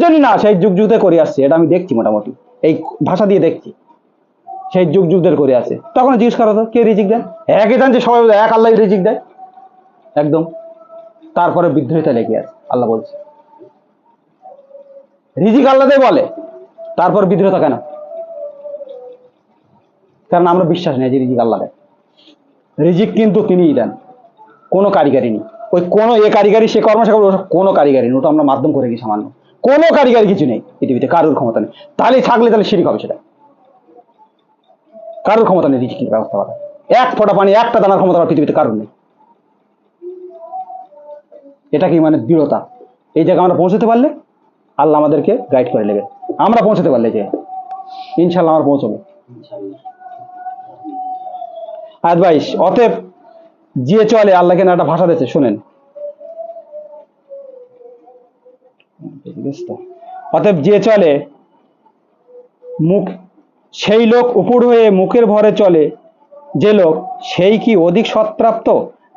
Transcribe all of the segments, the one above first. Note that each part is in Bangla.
জানি না, সেই যুগ যুগে করে আসছে, এটা আমি দেখছি মোটামুটি। এই ভাষা দিয়ে দেখছি। সেই যুগ যুগদের করে আছে তখন জিজ্ঞেস করা তো কে রিজিক দেন? একই জানছে সবাই এক আল্লাহ রিজিক দেয়। একদম। তারপরে বিদ্রোহিতা লেগে আছে, আল্লাহ বলছে। রিজিক আল্লাহই বলে, তারপর বিদ্রোহতা কেন? কারণ আমরা বিশ্বাস নেই যে রিজিক আল্লাহ দেয়। রিজিক কিন্তু তিনিই দেন, কোনো কারিগরি নেই। ওই কোনো এ কারিগরি, সে কর্ম সে কোনো কারিগরি নেই, ওটা আমরা মাধ্যম করে গেছি সামান্য। কোনো কারিগরি কিছু নেই পৃথিবীতে, কারোর ক্ষমতা নেই। তাহলে থাকলে তাহলে শিরিক হবে সেটা। কারোর ক্ষমতা নেই রিজিকের ব্যবস্থা করা এক ফোঁটা পানি, একটা দানার ক্ষমতা পৃথিবীতে কারোর নেই। এটা কি মানে দৃঢ়তা? এই জায়গায় আমরা পৌঁছতে পারলে আল্লাহ আমাদেরকে গাইড করে নেবে আমরা পৌঁছতে পারলে যে ইনশাল্লাহ আমরা পৌঁছবো। আয়াত বাইশ, অতএব যে চলে আল্লাহকে না একটা ভাষা দিয়েছে, শুনেন। অতএব যে চলে মুখ সেই লোক উপর হয়ে মুখের ভরে চলে। যে লোক সেই কি অধিক সৎপ্রাপ্ত?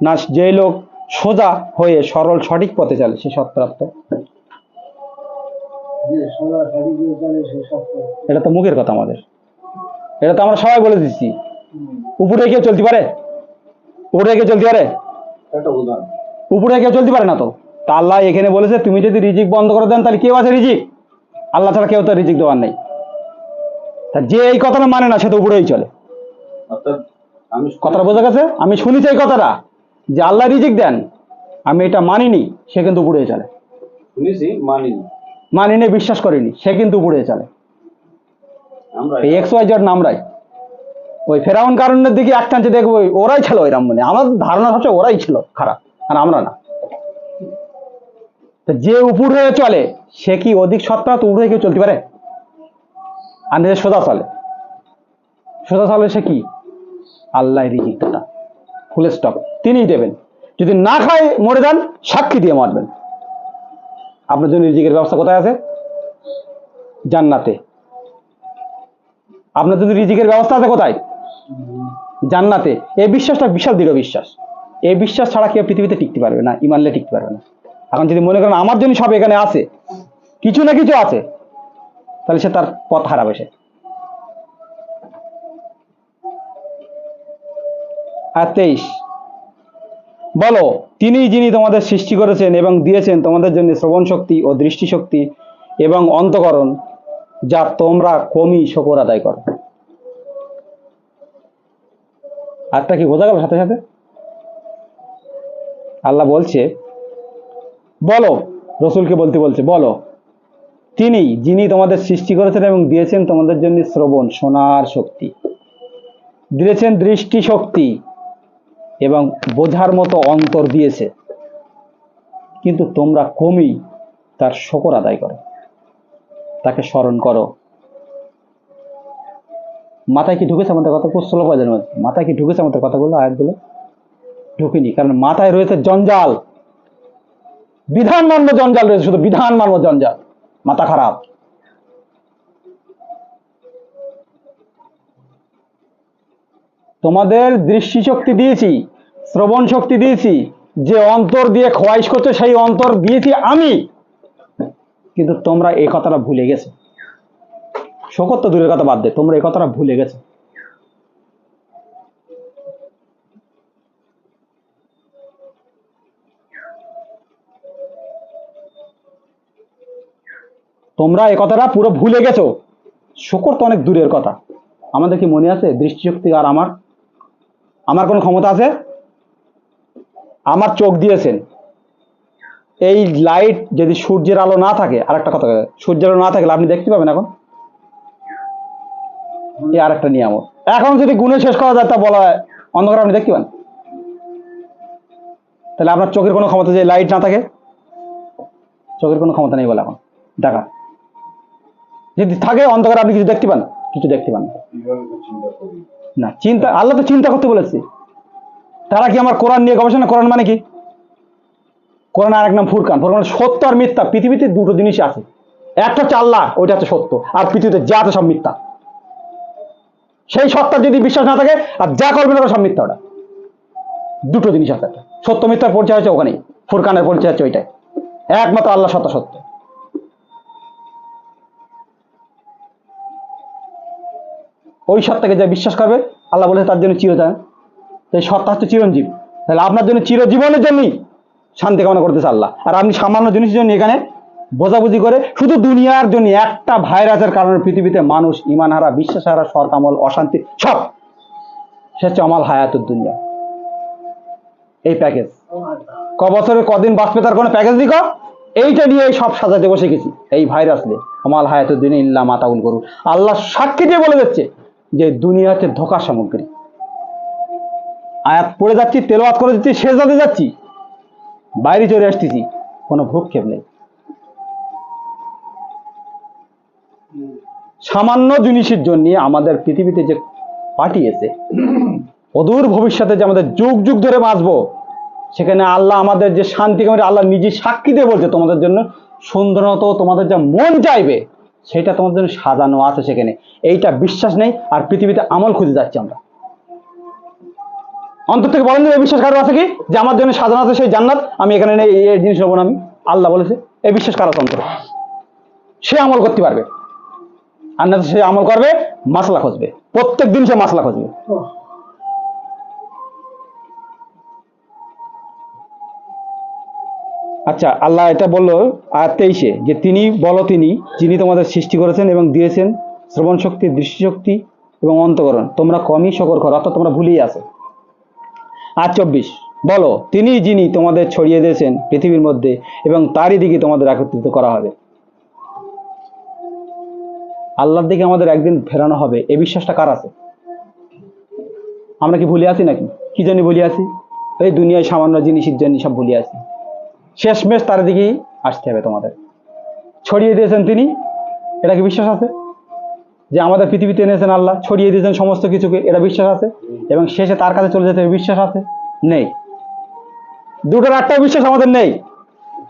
না যে লোক সোজা হয়ে সরল সঠিক পথে চলে সে সৎপ্রাপ্ত। এটা তো মুখের কথা আমাদের। এটা তো আমরা সবাই বলে দিচ্ছি। উপরে কেউ চলতে পারে? উপরে কেউ চলতে পারে? উপরে কেউ চলতে পারে না তো? তা আল্লাহ এখানে বলেছে তুমি যদি রিজিক বন্ধ করে দেন তাহলে কেউ আছে রিজিক? আল্লাহ ছাড়া কেউ তো রিজিক দেওয়ার নেই। তা যে এই কথাটা মানে না সে তো উপরেই চলে। আমি কথাটা বোঝা গেছে? আমি শুনেছি এই কথাটা যে আল্লাহ রিজিক দেন আমি এটা মানিনি সে কিন্তু উপরে চলে। শুনেছি মানিনি। মানিনি বিশ্বাস করিনি সে কিন্তু উপরে চলে। এই এক্স ওয়াই জেড নামরাই ওই ফেরাউন কারণের দিকে এক টানছে দেখব ওরাই ছিল ওইরাম মানে। আমার ধারণা হচ্ছে ওরাই ছিল খারাপ আর আমরা না। যে উপর হয়ে চলে, সে কি অধিক সত্তা তো উপরে কেউ চলতে পারে? আর নিজে সোজা চলে। সোজা চলে সে কি? আল্লাহ রিজিক দাতা ফুল স্টপ তিনিই দেবেন। যদি না খায়, মরে যান, সাক্ষী দিয়ে মারবেন। আপনার জন্য রিজিকের ব্যবস্থা কোথায় আছে? জান্নাতে। আপনার যদি রিজিকের ব্যবস্থা আছে কোথায়? জান্নাতে। এই বিশ্বাসটা বিশাল দৃঢ় বিশ্বাস। এই বিশ্বাস ছাড়া কেউ পৃথিবীতে টিকতে পারবে না, ইমানলে টিকতে পারবে না। এখন যদি মনে করেন আমার জন্য সব এখানে আছে, কিছু না কিছু আছে, তাহলে সে তার পথ হারাবে সে। আর তেইশ, বলো তিনি যিনি তোমাদের সৃষ্টি করেছেন এবং দিয়েছেন তোমাদের জন্য শ্রবণ শক্তি ও দৃষ্টিশক্তি এবং অন্তকরণ, যা তোমরা কমই শকর আদায় করো। আরটা কি বোঝা গেল সাথে সাথে? আল্লাহ বলছে বলো, রসুলকে বলতে বলছে, বলো। তিনি, যিনি তোমাদের সৃষ্টি করেছেন এবং দিয়েছেন তোমাদের জন্য শ্রবণ শোনার শক্তি। দিয়েছেন দৃষ্টি শক্তি এবং বোঝার মতো অন্তর দিয়েছে। কিন্তু তোমরা কমই তার শকর আদায় করো। তাকে স্মরণ করো। মাথায় কি ঢুকেছে আমাদের কথা? প্রশ্ন পয়দের মধ্যে মাথায় কি ঢুকেছে আমাদের কথাগুলো, আয়াতগুলো? ঢুকিনি, কারণ মাথায় রয়েছে জঞ্জাল। বিধান মান্য জঞ্জাল রয়েছে, শুধু বিধান মান্য জঞ্জাল। মাথা খারাপ। তোমাদের দৃষ্টিশক্তি দিয়েছি, শ্রবণ শক্তি দিয়েছি, যে অন্তর দিয়ে খোয়াইশ করছ, সেই অন্তর দিয়েছি আমি। কিন্তু তোমরা এই কথাটা ভুলে গেছো। শকত দূরের কথা বাদ দে, তোমরা এই কথাটা ভুলে গেছো। তোমরা এই কথাটা পুরো ভুলে গেছো। শকর তো অনেক দূরের কথা। আমাদের কি মনে আছে দৃষ্টিশক্তি আর আমার? আমার কোনো ক্ষমতা আছে? আমার চোখ দিয়েছেন। এই লাইট যদি সূর্যের আলো না থাকে আর একটা কথা সূর্যের আলো না থাকলে আপনি দেখতে পাবেন এখন? এই আর একটা নিয়ামত। এখন যদি গুণে শেষ করা যায় তা বলা হয়, অন্ধকার আপনি দেখতে পান। তাহলে আপনার চোখের কোনো ক্ষমতা যে লাইট না থাকে? চোখের কোনো ক্ষমতা নেই বলে এখন। দেখা। যদি থাকে অন্ধকার আপনি কিছু দেখতে পান? কিছু দেখতে পান। না। চিন্তা আল্লাহ তো চিন্তা করতে বলেছে। তারা কি আমার কোরআন নিয়ে গবেষণা কোরআন মানে কি? কোরআন আর এক নাম ফুরকান। ফুরকান মানে সত্য আর মিথ্যা। পৃথিবীতে দুটো জিনিসই আছে। একটা হচ্ছে আল্লাহ, ওইটা হচ্ছে সত্য। আর পৃথিবীতে যা আছে সব মিথ্যা। সেই সত্তার যদি বিশ্বাস না থাকে, আর যা করবে না সব মিথ্যা ওটা। দুটো জিনিস আছে একটা। সত্য, মিথ্যার পরিচয় হচ্ছে ওখানেই। ফুরকানের পরিচয় হচ্ছে ওইটাই। একমাত্র আল্লাহ সত্য সত্য। ওই সত্তাকে যা বিশ্বাস করবে, আল্লাহ বলেছে তার জন্য চিরতা এই সত্তা হচ্ছে চিরঞ্জীব। তাহলে আপনার জন্য চিরজীবনের জন্যই শান্তি কামনা করতেছে আল্লাহ। আর আপনি সামান্য জিনিসের জন্য এখানে বোঝাবুঝি করে শুধু দুনিয়ার জন্য একটা ভাইরাসের কারণে পৃথিবীতে মানুষ, ইমানহারা, বিশ্বাসহারা সৎ আমল অশান্তি, সব। সে হচ্ছে অমাল হায়াতুর দুনিয়া। এই প্যাকেজ ক বছরে কদিন বাঁচবে তার কোনো প্যাকেজ দিক এইটা নিয়ে সব সাজাতে বসে গেছি। এই ভাইরাস নিয়ে। আমাল হায়াতুর দিনে ইল্লা মাতাউল করুন আল্লাহ সাক্ষী দিয়ে বলে দিচ্ছে। যে দুনিয়া হচ্ছে ধোকার সামগ্রী। আয়াত পড়ে যাচ্ছি তেলোয়াত করে দিচ্ছি শেষ যাতে যাচ্ছি। বাইরে চলে আসতেছি, কোনো ভূক্ষেপ নেই। সামান্য জিনিসের জন্য আমাদের পৃথিবীতে যে পাঠিয়েছে অদূর ভবিষ্যতে যে আমাদের যুগ যুগ ধরে বাঁচবো, সেখানে আল্লাহ আমাদের যে শান্তি কামড়ে আল্লাহ নিজে সাক্ষী দিয়ে বলছে, তোমাদের জন্য সুন্দরত তোমাদের যা মন চাইবে সেটা তোমাদের জন্য সাজানো আছে সেখানে। এইটা বিশ্বাস নেই আর পৃথিবীতে আমল খুঁজে যাচ্ছি আমরা। অন্তর থেকে বলেন এই বিশ্বাস কারও আছে কি? যে আমার জন্য সাজানো আছে সেই জান্নাত? আমি এখানে এই- জিনিস নেব না আমি আল্লাহ বলেছে। এই বিশ্বাস কারও অন্তরে? সে আমল করতে পারবে। আর না সে আমল করবে, মাসলা খুঁজবে। প্রত্যেক দিন সে মাসলা খুঁজবে। আচ্ছা আল্লাহ এটা বলল আর তেইশে যে তিনি বলো তিনি, যিনি তোমাদের সৃষ্টি করেছেন এবং দিয়েছেন শ্রবণ শক্তি দৃষ্টিশক্তি এবং অন্তকরণ। তোমরা কমই শকর করো, অর্থাৎ তোমরা ভুলিয়ে আসো আর চব্বিশ, বলো, তিনি যিনি তোমাদের ছড়িয়ে দিয়েছেন পৃথিবীর মধ্যে এবং তারই দিকে তোমাদের একত্রিত করা হবে। আল্লাহর দিকে আমাদের একদিন ফেরানো হবে এই বিশ্বাসটা কার আছে? আমরা কি ভুলে আছি নাকি? কি জানি ভুলে আছি? এই দুনিয়ায় সামান্য জিনিসের জন্য সব ভুলে আছি। শেষমেশ তার দিকেই আসতে হবে তোমাদের। ছড়িয়ে দিয়েছেন তিনি, এটা কি বিশ্বাস আছে? যে আমাদের পৃথিবীতে এনেছেন আল্লাহ, ছড়িয়ে দিয়েছেন সমস্ত কিছুকে, এটা বিশ্বাস আছে? এবং শেষে তার কাছে চলে যেতে বিশ্বাস আছে? নেই। দুটোর একটাও বিশ্বাস আমাদের নেই।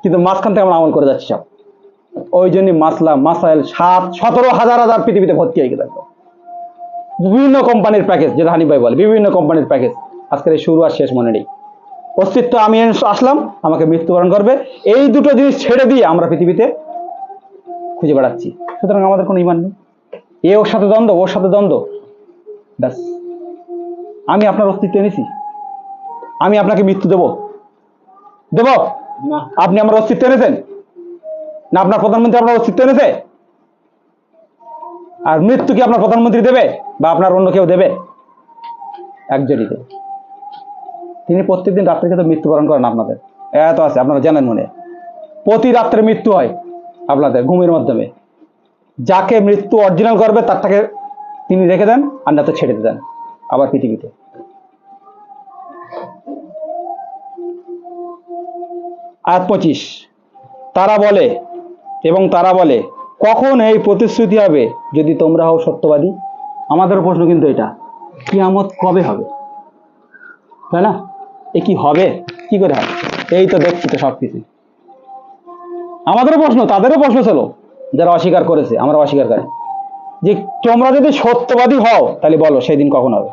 কিন্তু মাঝখান থেকে আমরা আমল করে যাচ্ছি সব। ওই জন্য মাসলা, মাসাইল, সাত, সতেরো হাজার হাজার পৃথিবীতে ভর্তি হয়ে গেছে বিভিন্ন কোম্পানির প্যাকেজ, যেটা হানি ভাই বলে, বিভিন্ন কোম্পানির প্যাকেজ। আজকের শুরু আর শেষ মনে নেই। অস্তিত্ব আমি আসলাম আমাকে মৃত্যুবরণ করবে। এই দুটো জিনিস ছেড়ে দিয়ে আমরা পৃথিবীতে খুঁজে বেড়াচ্ছি। সুতরাং আমাদের কোনো ইমান নেই। এ ওর সাথে দ্বন্দ্ব ওর সাথে দ্বন্দ্ব। ব্যাস। আমি আপনার অস্তিত্ব এনেছি। আমি আপনাকে মৃত্যু দেব। দেব? আপনি আমার অস্তিত্ব এনেছেন? না আপনার প্রধানমন্ত্রী আপনার অস্তিত্ব এনেছে? আর মৃত্যু কি আপনার প্রধানমন্ত্রী দেবে বা আপনার অন্য কেউ দেবে? একজনই দেবে। তিনি প্রত্যেকদিন রাত্রে কিন্তু মৃত্যুবরণ করেন আপনাদের। এত আছে, আপনারা জানেন মনে। প্রতি রাত্রে মৃত্যু হয় আপনাদের ঘুমের মাধ্যমে। যাকে মৃত্যু অরিজিনাল করবে তারটাকে তিনি রেখে দেন, আর না তো ছেড়ে দেন, আবার পৃথিবীতে। আয়াত পঁচিশ। তারা বলে, এবং তারা বলে, কখন এই প্রতিশ্রুতি হবে যদি তোমরা হও সত্যবাদী? আমাদের প্রশ্ন কিন্তু এটা, কিয়ামত কবে হবে? তাই না? এ কি হবে? কি করে হবে? এই তো দেখছি তো সব কিছু আমাদেরও প্রশ্ন, তাদেরও প্রশ্ন ছিল, যারা অস্বীকার করেছে আমরা অস্বীকার করি। যে তোমরা যদি সত্যবাদী হও, তাহলে বলো সেই দিন কখন হবে?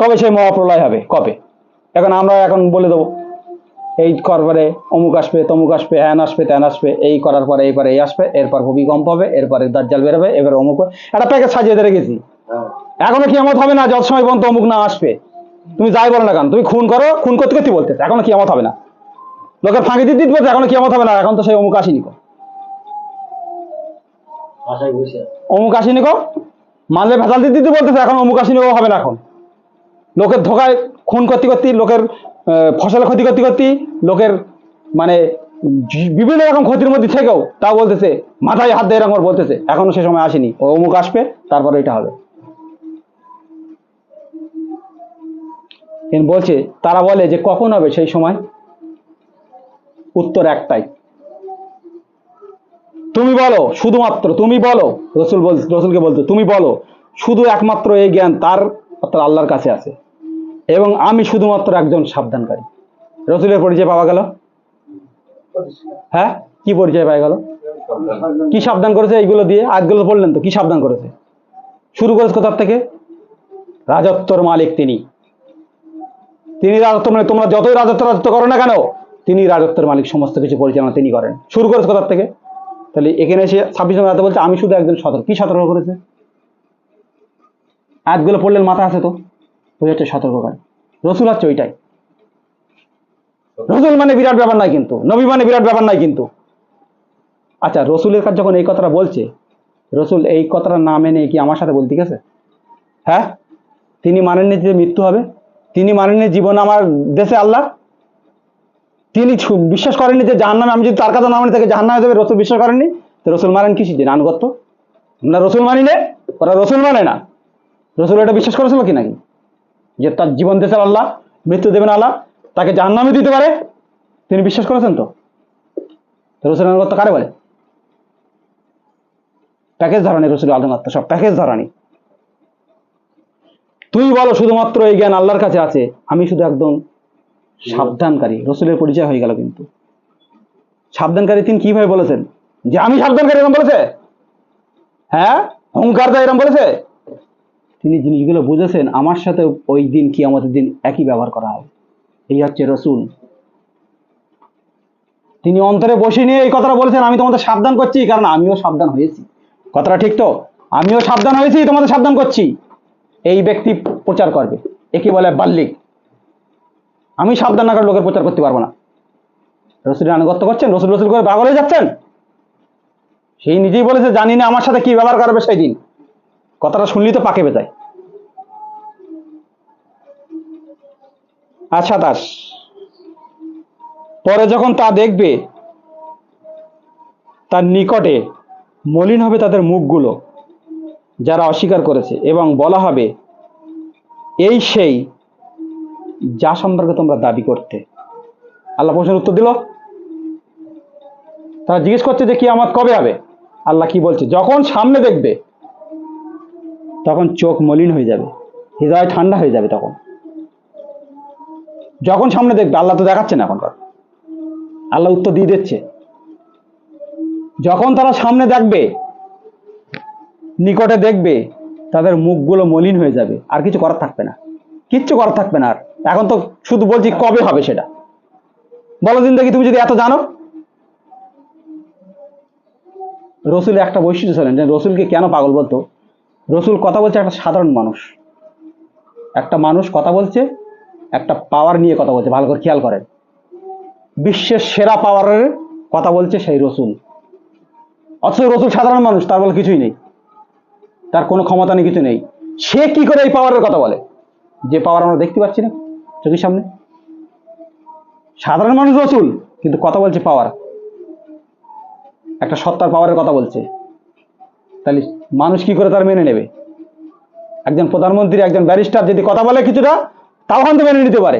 কবে সেই মহাপ্রলয় হবে? কবে? এখন আমরা এখন বলে দেবো, এই করার পরে অমুক আসবে, তমুক আসবে হ্যান আসবে ত্যান আসবে, এই করার পরে, এই পরে, এই আসবে, এরপর ভূমিকম্প হবে, এরপরে দাজ্জাল বেরোবে এবার অমুক একটা প্যাকেজ সাজিয়ে দিয়ে রেখেছি। এখনও কিয়ামত হবে না যত সময় পর্যন্ত অমুক না আসবে। তুমি যাই বলো না কেন তুমি খুন করো খুন করতে করতে বলতেছে এখনও কিয়ামত হবে না। লোকের ফাঁকি দিতে দিতে বলছে এখনও কিয়ামত হবে না এখন তো সেই অমুক আসেনি কো অমুক আসেনি কো মাঝে ভেজাল দিতে দিতে বলতেছে এখন অমুক আসেনি কো হবে না এখন। লোকের ধোকায় খুন করতে করতে লোকের আহ, ফসল ক্ষতি করতে করতে লোকের মানে বিভিন্ন রকম ক্ষতির মধ্যে থেকেও তাও বলতেছে মাথায় হাত দিয়ে এরকম বলতেছে এখনও সে সময় আসেনি ও অমুক আসবে তারপরে এটা হবে। বলছে, তারা বলে যে কখন হবে সেই সময়? উত্তর একটাই। তুমি বলো, শুধুমাত্র তুমি বলো, রসুল বল, রসুলকে বলতো, তুমি বলো, শুধু একমাত্র এই জ্ঞান তার, অর্থাৎ আল্লাহর কাছে আছে। এবং আমি শুধুমাত্র একজন সাবধানকারী। রসুলের পরিচয় পাওয়া গেল? হ্যাঁ? কি পরিচয় পাওয়া গেল? কি সাবধান করেছে এইগুলো দিয়ে? আজগুলো বললেন তো, কি সাবধান করেছে? শুরু করেছে কোথার থেকে? রাজত্বর মালিক তিনি। তিনি রাজত্ব মানে তোমরা যতই রাজত্ব রাজত্ব করো না কেন, তিনি রাজত্বের মালিক, সমস্ত কিছু পরিচালনা তিনি করেন। শুরু করেছে কোথার থেকে? তাহলে এখানে এসে ছাব্বিশ নম্বর বলছে, আমি শুধু একজন সতর্ক। কি সতর্ক করেছে? আয়াতগুলো পড়লেন মাথা আছে তো? ওই হচ্ছে সতর্ক করে রসুল হচ্ছে ওইটাই। রসুল মানে বিরাট ব্যাপার নাই কিন্তু, নবী মানে বিরাট ব্যাপার নাই কিন্তু। আচ্ছা রসুলের কাছে যখন এই কথাটা বলছে, রসুল এই কথাটা না মেনে কি আমার সাথে বলতে গেছে হ্যাঁ? তিনি মানেননি যে মৃত্যু হবে? তিনি মানেননি জীবন আমার দেশে আল্লাহ তিনি বিশ্বাস করেননি যে জাহান্নামে আমি যদি তার কথা না মানি, তাকে জাহান্নামে দেবে, রসুল বিশ্বাস করেননি? তো রসুল মানেন কি যে আনুগত্য। আমরা রসুল মানি নে ওরা রসুল মানে না। রসুল এটা বিশ্বাস করেছিল কি নাকি? যে তার জীবন দেশে আল্লাহ, মৃত্যু দেবেন আল্লাহ, তাকে জাহান্নামে দিতে পারে। তিনি বিশ্বাস করেছেন তো? তো রসুল আনুগত্য কারে বলে? প্যাকেজ ধরানি রসুল আনুগত্য, সব প্যাকেজ ধরানি তুই বলো শুধুমাত্র এই জ্ঞান আল্লাহর কাছে আছে। আমি শুধু একদম সাবধানকারী। রসুলের পরিচয় হয়ে গেল কিন্তু। সাবধানকারী তিনি কীভাবে বলেছেন? যে আমি সাবধানকারী এরকম বলেছে? হ্যাঁ? অহংকার দেয় এরকম বলেছে? তিনি জিনিসগুলো বুঝেছেন, আমার সাথে ওই দিন কি আমাদের দিন একই ব্যবহার করা হয়। এই হচ্ছে রসুল। তিনি অন্তরে বসে নিয়ে এই কথাটা বলেছেন, আমি তোমাদের সাবধান করছি, কারণ আমিও সাবধান হয়েছি। কথাটা ঠিক তো? আমিও সাবধান হয়েছি, তোমাদের সাবধান করছি। এই ব্যক্তি প্রচার করবে। একে বলে বাল্লিক আমি সাবধান না করে লোকের প্রচার করতে পারব না। রসুলের আনুগত্য করছেন, রসুল রসুল করে পাগল হয়ে যাচ্ছেন। সেই নিজেই বলেছে, জানি না আমার সাথে কি ব্যবহার করবে সেই দিন। কথাটা শুনলেই তো পাকে বেজায়। আচ্ছা দাস, পরে যখন তা দেখবে, তার নিকটে মলিন হবে তাদের মুখগুলো। যারা অস্বীকার করেছে এবং বলা হবে, এই সেই যা সম্পর্কে তোমরা দাবি করতে। আল্লাহ প্রশ্নের উত্তর দিল। তারা জিজ্ঞেস করছে যে কি আমার কবে হবে? আল্লাহ কি বলছে? যখন সামনে দেখবে, তখন চোখ মলিন হয়ে যাবে, হৃদয় ঠান্ডা হয়ে যাবে তখন। যখন সামনে দেখবে, আল্লাহ তো দেখাচ্ছে না এখনকার আল্লাহ উত্তর দিয়ে দিচ্ছে। যখন তারা সামনে দেখবে নিকটে দেখবে তাদের মুখগুলো মলিন হয়ে যাবে, আর কিছু করার থাকবে না। কিচ্ছু করার থাকবে না আর। এখন তো শুধু বলছি কবে হবে সেটা। বলো দিন দেখি তুমি যদি এত জানো? রসুল একটা বৈশিষ্ট্য ছিলেন যে রসুলকে কেন পাগল বলতো? রসুল কথা বলছে একটা সাধারণ মানুষ। একটা মানুষ কথা বলছে, একটা পাওয়ার নিয়ে কথা বলছে, ভালো করে খেয়াল করেন। বিশ্বের সেরা পাওয়ারের কথা বলছে সেই রসুল। অথচ রসুল সাধারণ মানুষ, তার বলে কিছুই নেই। তার কোনো ক্ষমতা নেই, কিছু নেই। সে কি করে এই পাওয়ারের কথা বলে? যে পাওয়ার আমরা দেখতে পাচ্ছি না, চোখের সামনে। সাধারণ মানুষ রসুল, কিন্তু কথা বলছে পাওয়ার একটা সত্তার পাওয়ারের কথা বলছে। তাহলে মানুষ কি করে তার মেনে নেবে? একজন প্রধানমন্ত্রী, একজন ব্যারিস্টার যদি কথা বলে কিছুটা, তাও হয়তো মেনে নিতে পারে।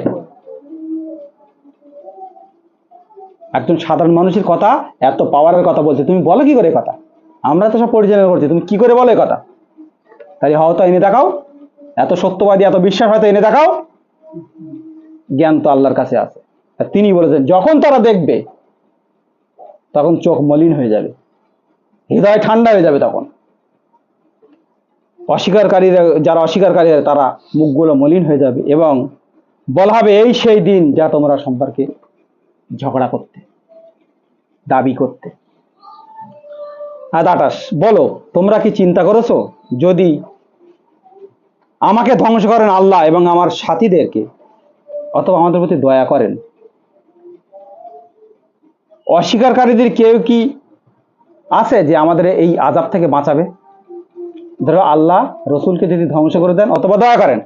একজন সাধারণ মানুষের কথা, এত পাওয়ারের কথা বলছে, তুমি বলো কি করে কথা? আমরা তো সব পরিচালনা করছি, তুমি কি করে বলো কথা? তাই হয়তো এনে দেখাও। এত সত্যবাদী, এত বিশ্বাস হয়তো এনে দেখাও। জ্ঞান তো আল্লাহর কাছে আছে। আর তিনি বলেছেন, যখন তারা দেখবে, তখন চোখ মলিন হয়ে যাবে। হৃদয় ঠান্ডা হয়ে যাবে তখন। অস্বীকারীরা, যারা অস্বীকারী তারা মুখগুলো মলিন হয়ে যাবে এবং বলা হবে, এই সেই দিন যা তোমরা সম্পর্কে ঝগড়া করতে, দাবি করতে। আর আটাশ বলো, তোমরা কি চিন্তা করেছ? যদি আমাকে ধ্বংস করেন আল্লাহ এবং আমার সাথীদেরকে, অথবা আমাদের প্রতি দয়া করেন। অস্বীকারীদের কেউ কি আছে যে আমাদের এই আজাব থেকে বাঁচাবে? ধরো আল্লাহ রসুলকে যদি ধ্বংস করে দেন, অথবা দয়া করেন।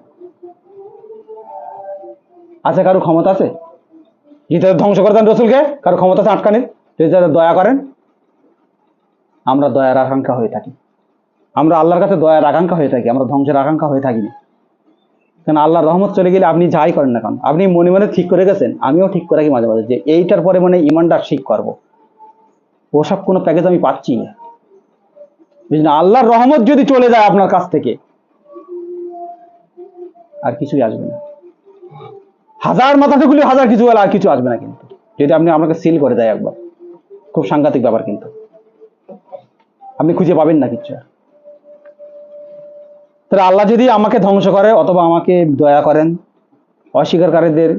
আছে কারও ক্ষমতা আছে? যদি ধ্বংস করে দেন রসুলকে, কারও ক্ষমতা আছে আটকানির? যদি দয়া করেন আমরা দয়ার আকাঙ্ক্ষা হয়ে থাকি। আমরা আল্লাহর কাছে দয়ার আকাঙ্ক্ষা হয়ে থাকি, আমরা ধ্বংসের আকাঙ্ক্ষা হয়ে থাকি না কারণ আল্লাহর রহমত চলে গেলে আপনি যাই করেন না কারণ আপনি মনে মনে ঠিক করে গেছেন, আমিও ঠিক করে মাঝে মাঝে যে এইটার পরে মানে ইমানটা ঠিক করব। ওসব কোনো প্যাকেজ আমি পাচ্ছি না। বুঝলেন? আল্লাহর রহমত যদি চলে যায় আপনার কাছ থেকে, আর কিছুই আসবে না। হাজার মাথা থেকে হাজার কিছু আর কিছু আসবে না কিন্তু। যদি আপনি আমাকে সিল করে দেয় একবার, খুব সাংঘাতিক ব্যাপার কিন্তু। আপনি খুঁজে পাবেন না আর। তাহলে আল্লাহ যদি আমাকে ধ্বংস করে অথবা আমাকে দয়া করেন, অস্বীকারীদের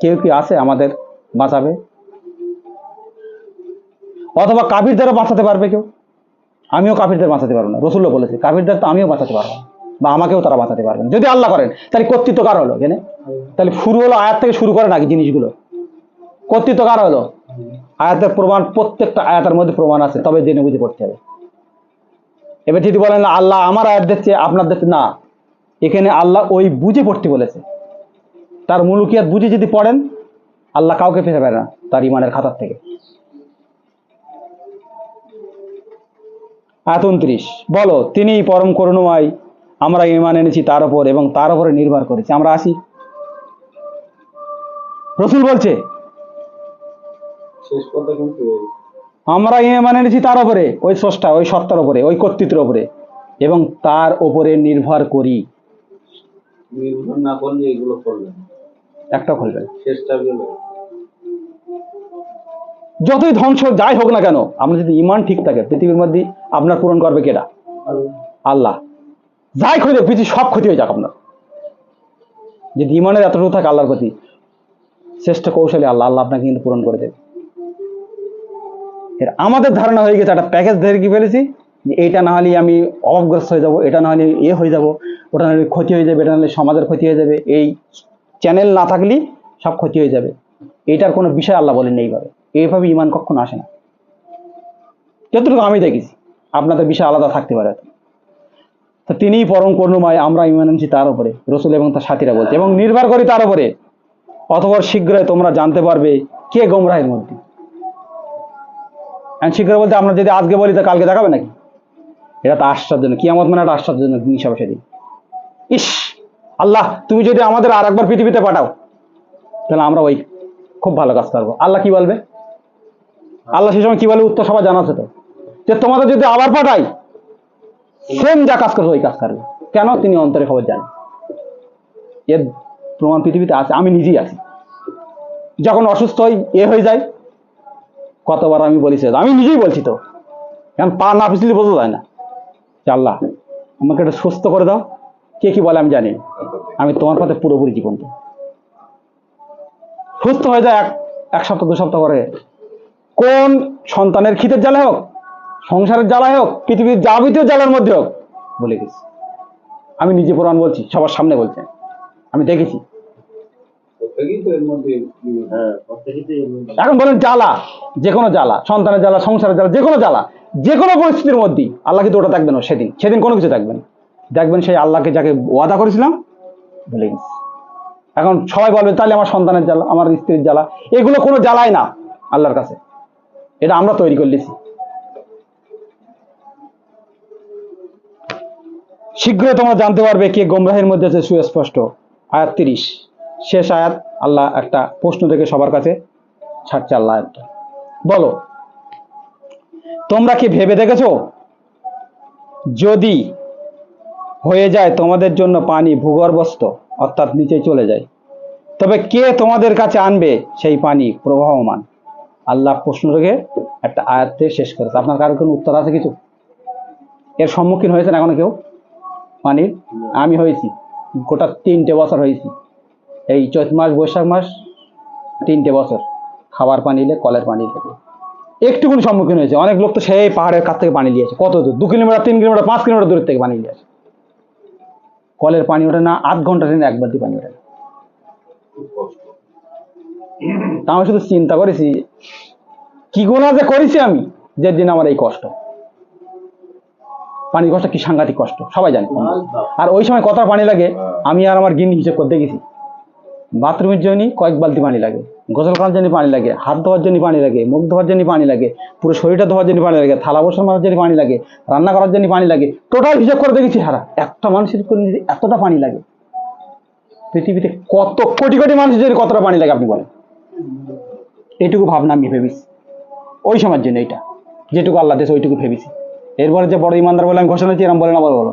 কেউ কি আছে আমাদের বাঁচাবে? অথবা কাফিরদেরও বাঁচাতে পারবে কেউ? আমিও কাফিরদের বাঁচাতে পারব না। রসুল্লাহ বলেছে, কাফিরদের তো আমিও বাঁচাতে পারব বা আমাকেও তারা বাঁচাতে পারবে যদি আল্লাহ করেন, তাহলে কর্তৃত্ব কার হলো এখানে? তাহলে শুরু হলো আয়াত থেকে শুরু করে নাকি জিনিসগুলো? কর্তৃত্ব কার হলো? আয়াতের প্রমাণ, প্রত্যেকটা আয়াতের মধ্যে প্রমাণ আছে, তবে জেনে বুঝে পড়তে হবে। এবার যদি বলেন, আল্লাহ আমার আয়াত দিচ্ছে, আপনার দিচ্ছে না। এখানে আল্লাহ ওই বুঝে পড়তে বলেছে। তার মুলুকিয়াত বুঝে যদি পড়েন, আল্লাহ কাউকে ফেলে পারে না তার ইমানের খাতার থেকে। আয়াত বলো তিনি পরম করুণময়, আমরা ইমান এনেছি তার উপর এবং তার উপরে নির্ভর করেছি। আমরা আসি। রসুল বলছে, শেষ কথা কিন্তু আমরা ইমান এনেছি তার উপরে ওই স্রষ্টা ওই সত্তার উপরে ওই কর্তৃত্বের উপরে। এবং তার উপরে নির্ভর করি। নির্ভর না করলে এগুলো করবেন একটা খুলবেন শেষটা যতই ধ্বংস যাই হোক না কেন আপনার যদি ইমান ঠিক থাকে পৃথিবীর মধ্যে আপনার পূরণ করবে কেটা আল্লাহ। যাই ক্ষতি হোক, পৃথিবীর সব ক্ষতি হয়ে যাক আপনার। যদি ইমানের এতটুকু থাকে আল্লাহর প্রতি শ্রেষ্ঠ কৌশলী আল্লাহ আল্লাহ আপনাকে কিন্তু পূরণ করে দেবে। এর আমাদের ধারণা হয়ে গেছে, একটা প্যাকেজ ধরে কি ফেলেছি, যে এইটা না হলে আমি অভাবগ্রস্ত হয়ে যাব, এটা না হলে এ হয়ে যাব, ওটা না ক্ষতি হয়ে যাবে, এটা না হলে সমাজের ক্ষতি হয়ে যাবে, এই চ্যানেল না থাকলে সব ক্ষতি হয়ে যাবে। এইটার কোনো বিষয় আল্লাহ বলেন এইভাবে এইভাবে ইমান কখনো আসে না। যতটুকু আমি দেখেছি, আপনাদের বিষয় আলাদা থাকতে পারে। তো তিনিই পরম করুণময়, আমরা ইমান আনছি তার উপরে, রসুল এবং তার সাথীরা বলছে, এবং নির্ভর করি তার উপরে। অথবা শীঘ্রই তোমরা জানতে পারবে কে গোমরাহের মধ্যে। শীঘ্র বলতে, আমরা যদি আজকে বলি, তা কালকে দেখাবে নাকি? এটা তো আশ্চর্যজনক কিয়ামত মানে একটা আশ্চর্যজনক জিনিস সেদিন। ইস, আল্লাহ, তুমি যদি আমাদের আর একবার পৃথিবীতে পাঠাও, তাহলে আমরা ওই খুব ভালো কাজ করব। আল্লাহ কি বলবে? আল্লাহ সেই সময় কি বলবে উত্তর সবাই জানা আছে তো। যে তোমাদের যদি আবার পাঠাই সেম যা কাজ করবে, ওই কাজ করবে। কেন? তিনি অন্তরে খবর জানেন। এর প্রমাণ পৃথিবীতে আছে, আমি নিজেই আছি। যখন অসুস্থ হই, এ হয়ে যায়। কতবার আমি বলেছি আমি নিজেই বলছি তো। কারণ পা না পিছলে বোঝা যায় না। আল্লাহ, আমাকে এটা সুস্থ করে দাও। কে কি বলে আমি জানি। আমি তোমার পথে পুরোপুরি জীবন। সুস্থ হয়ে যায় এক এক সপ্তাহ, দু সপ্তাহ পরে। কোন সন্তানের খিতের জ্বালা হোক, সংসারের জ্বালা হোক, পৃথিবীর যাবতীয় জ্বালার মধ্যে হোক, বলে গেছি। আমি নিজে প্রমাণ বলছি, সবার সামনে বলছি। আমি দেখেছি। এখন বলেন জ্বালা যে কোনো জ্বালা, সন্তানের জ্বালা, সংসারের জ্বালা যে কোনো জ্বালা যে কোনো পরিস্থিতির মধ্যেই, আল্লাহ কিন্তু ওটা দেখবেন সেদিন সেদিন কোনো কিছু দেখবেন দেখবেন সেই আল্লাহকে যাকে ওয়াদা করেছিলাম এখন সবাই বলবে, তাহলে আমার সন্তানের জ্বালা, আমার স্ত্রীর জ্বালা, এগুলো কোনো জ্বালাই না আল্লাহর কাছে। এটা আমরা তৈরি করে নিয়েছি শীঘ্রই তোমরা জানতে পারবে কে গোমরাহের মধ্যে আছে সুস্পষ্ট। আয়াত তিরিশ। শেষ আয়াত, আল্লাহ একটা প্রশ্ন থেকে সবার কাছে ছাড়ছে আল্লাহ বলো, তোমরা কি ভেবে দেখেছ? যদি হয়ে যায় তোমাদের জন্য পানি ভূগর্ভস্থ, অর্থাৎ নিচে চলে যায়, তবে কে তোমাদের কাছে আনবে সেই পানি প্রবাহমান? আল্লাহ প্রশ্ন রেখে একটা আয়াত শেষ করেছে। আপনার কারও কোনো উত্তর আছে কিছু? এর সম্মুখীন হয়েছেন এখনও কেউ? পানির? আমি হয়েছি। গোটা তিনটে বছর হয়েছি। এই চৈত মাস, বৈশাখ মাস তিনটে বছর। খাবার পানি এলে কলের পানি থেকে একটুকুনি সম্মুখীন হয়েছে। অনেক লোক তো সেই পাহাড়ের কাছ থেকে পানি নিয়েছে। কত দূর? দু কিলোমিটার, তিন কিলোমিটার, পাঁচ কিলোমিটার দূর থেকে পানি নিয়ে আসে। কলের পানি ওঠে না, আধ ঘণ্টা ট্রেনে এক বালতি পানি ওঠে না। তা আমি শুধু চিন্তা করেছি, কি গোনা যে করেছি আমি, যে দিন আমার এই কষ্ট। পানির কষ্ট কি সাংঘাতিক কষ্ট? সবাই জানে। আর ওই সময় কতটা পানি লাগে, আমি আর আমার গিন্নি হিসেব করতে গেছি বাথরুমের জন্য কয়েক বালতি পানি লাগে, গোসল করার জন্য পানি লাগে, হাত ধোয়ার জন্য পানি লাগে, মুখ ধোয়ার জন্য পানি লাগে, পুরো শরীরটা ধোয়ার জন্য পানি লাগে, থালা বসন মারার জন্য পানি লাগে, রান্না করার জন্য পানি লাগে, টোটাল হিসাব করে দেখেছি হারা একটা মানুষের এতটা পানি লাগে, পৃথিবীতে কত কোটি কোটি মানুষের জন্য কতটা পানি লাগে আপনি বলেন। এইটুকু ভাবনা আমি ভেবেছি। ওই সময়ের জন্য এইটা। যেটুকু আল্লাহ দেশ ওইটুকু ভেবেছি। এরপরে যে বড় ইমানদার বলে আমি ঘোষণা দিচ্ছি এরকম বলে না বলো।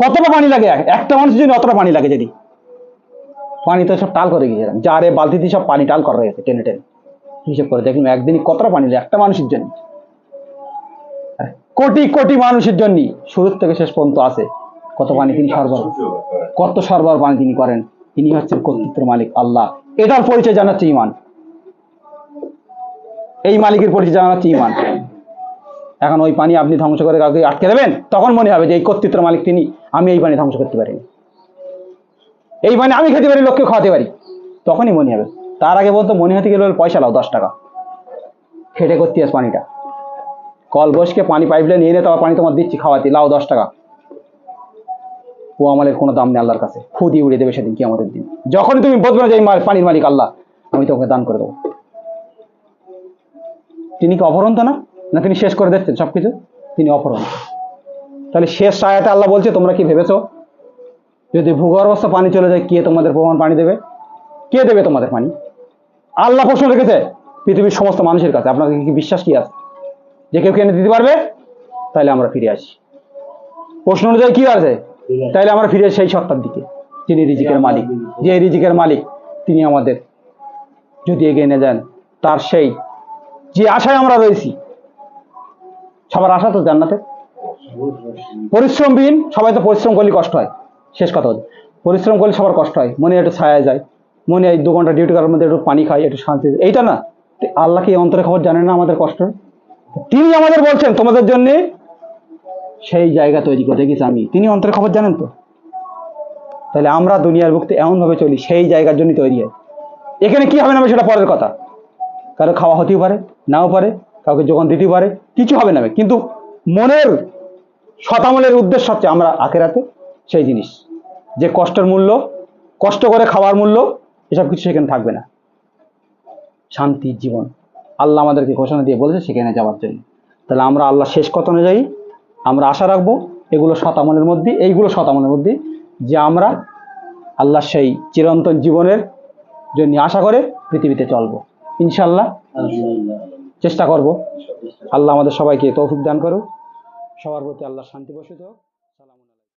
কতটা পানি লাগে? একটা মানুষের জন্য অতটা পানি লাগে যদি। পানি তো সব টাল করে গিয়েছিলাম যারে বালতি দিয়ে সব পানি টাল করা গেছে টেনে টেনে। হিসেব করে দেখলাম একদিনই কতটা পানি একটা মানুষের জন্য। কোটি কোটি মানুষের জন্য। শুরু থেকে শেষ পর্যন্ত আছে। কত পানি তিনি সরবরাহ কত সরবরাহ পানি তিনি করেন। তিনি হচ্ছেন কর্তৃত্বের মালিক, আল্লাহ। এটার পরিচয় জানাচ্ছে ইমান এই মালিকের পরিচয় জানা হচ্ছে ইমান এখন ওই পানি আপনি ধ্বংস করে কাউকে আটকে দেবেন, তখন মনে হবে যে এই কর্তৃত্বের মালিক তিনি। আমি এই পানি ধ্বংস করতে পারিনি। এই মানে আমি খেতে পারি, লোককে খাওয়াতে পারি। তখনই মনে হবে। তার আগে বলতো, মনে হতে গেলে পয়সা লাও দশ টাকা। খেটে করতে আস পানিটা। কল বসকে পানি পাইপ লাইন এনে তোমার পানি তোমার দিচ্ছি, খাওয়াতে, লাও দশ টাকা। ও আমলের কোনো দাম নেই আল্লাহর কাছে। ফু দিয়ে উড়িয়ে দেবে সেদিন কি আমাদের দিন। যখনই তুমি বলবে না যে পানির মালিক আল্লাহ, আমি তোমাকে দান করে দেবো। তিনি কি অপরন্ত না? না তিনি শেষ করে দিচ্ছেন সবকিছু? তিনি অপরন্ত তাহলে শেষ আয়াতে আল্লাহ বলছে, তোমরা কি ভেবেছো? যদি ভূগর্ভস্থ পানি চলে যায়, কে তোমাদের প্রমাণ পানি দেবে? কে দেবে তোমাদের পানি? আল্লাহ প্রশ্ন রেখেছে পৃথিবীর সমস্ত মানুষের কাছে। আপনাকে কি বিশ্বাস কি আছে? যে কেউ কেনে দিতে পারবে? তাহলে আমরা ফিরে আসি। প্রশ্ন অনুযায়ী কি আছে? তাইলে আমরা ফিরে সেই সত্তার দিকে, যিনি রিজিকের মালিক। যে রিজিকের মালিক, তিনি আমাদের যদি এগিয়ে নিয়ে যান, তার সেই যে আশায় আমরা রয়েছি। সবার আশা তো জান্নাতে পরিশ্রমবিহীন, সবাই তো পরিশ্রম করলে কষ্ট হয়। শেষ কথা হচ্ছে। পরিশ্রম করলে সবার কষ্ট হয়, মনে একটু ছায়া যায়, মনে এই দু ঘণ্টা ডিউটি করার মধ্যে একটু পানি খাই, একটু শান্তি এইটা না, তো আল্লাহ কি এই অন্তরে খবর জানে না আমাদের কষ্ট? তিনি আমাদের বলছেন, তোমাদের জন্য সেই জায়গা তৈরি করে। রেখেছি আমি, তিনি অন্তরে খবর জানেন তো? তাহলে আমরা দুনিয়ার বুকতে এমনভাবে চলি, সেই জায়গার জন্য তৈরি হয়। এখানে কি হবে না সেটা পরের কথা। কারও খাওয়া হতেও পারে, নাও পারে, কাউকে যোগান দিতেও পারে, কিছু হবে না কিন্তু মনের শতামলের উদ্দেশ্য হচ্ছে আমরা আখেরাতে সেই জিনিস। যে কষ্টের মূল্য, কষ্ট করে খাওয়ার মূল্য, এসব কিছু সেখানে থাকবে না। শান্তি, জীবন। আল্লাহ আমাদেরকে ঘোষণা দিয়ে বলেছে সেখানে যাওয়ার জন্য। তাহলে আমরা আল্লাহ শেষ কথা অনুযায়ী আমরা আশা রাখব, এগুলো শতামলের মধ্যে, এইগুলো শতামলের মধ্যে, যে আমরা আল্লাহ সেই চিরন্তন জীবনের জন্য আশা করে পৃথিবীতে চলবো। ইনশাল্লাহ চেষ্টা করব। আল্লাহ আমাদের সবাইকে তৌফিক দান করুক। সবার প্রতি আল্লাহ শান্তি বসিত